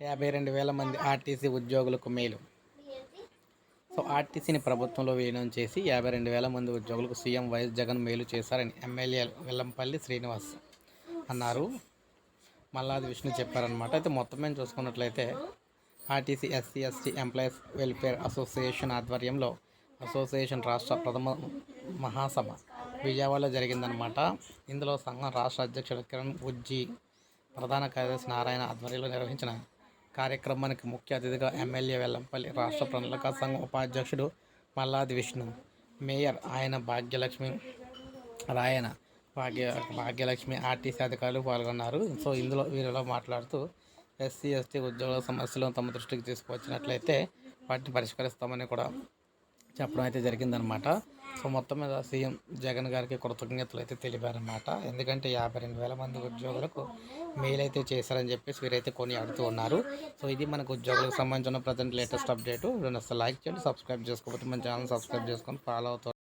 యాభై రెండు వేల మంది ఆర్టీసీ ఉద్యోగులకు మేలు. సో ఆర్టీసీని ప్రభుత్వంలో విలీనం చేసి యాభై రెండు వేల మంది ఉద్యోగులకు సీఎం వైఎస్ జగన్ మేలు చేశారని ఎమ్మెల్యే వెల్లంపల్లి శ్రీనివాస్ అన్నారు. మల్లాది విష్ణు చెప్పారనమాట అయితే మొత్తం మేము చూసుకున్నట్లయితే RTC SC ST employees welfare association ఆధ్వర్యంలో అసోసియేషన్ రాష్ట్ర ప్రథమ మహాసభ విజయవాడలో జరిగిందనమాట ఇందులో సంఘం రాష్ట్ర అధ్యక్షుడు కిరణ్ ఉజ్జీ ప్రధాన కార్యదర్శి నారాయణ ఆధ్వర్యంలో నిర్వహించిన కార్యక్రమానికి ముఖ్య అతిథిగా ఎమ్మెల్యే వెల్లంపల్లి రాష్ట్ర ప్రణాళిక సంఘం ఉపాధ్యక్షుడు మల్లాది విష్ణు మేయర్ ఆయన భాగ్యలక్ష్మి రాయన భాగ్య భాగ్యలక్ష్మి ఆర్టీసీ అధికారులు పాల్గొన్నారు. సో ఇందులో వీరిలో మాట్లాడుతూ ఎస్సీ ఎస్టీ ఉద్యోగుల సమస్యలను తమ దృష్టికి తీసుకువచ్చినట్లయితే వాటిని పరిష్కరిస్తామని కూడా చెప్పడం అయితే జరిగిందనమాట. సో మొత్తం మీద సీఎం జగన్ గారికి కృతజ్ఞతలు అయితే తెలిపారనమాట ఎందుకంటే యాభై రెండు వేల మంది ఉద్యోగులకు మెయిల్ అయితే చేశారని చెప్పేసి వీరైతే కొని ఆడుతూ ఉన్నారు. సో ఇది మనకు ఉద్యోగులకు సంబంధించిన ప్రజెంట్ లేటెస్ట్ అప్డేట్. అసలు లైక్ చేయండి సబ్స్క్రైబ్ చేసుకోకపోతే మన ఛానల్ సబ్స్క్రైబ్ చేసుకొని ఫాలో అవుతారు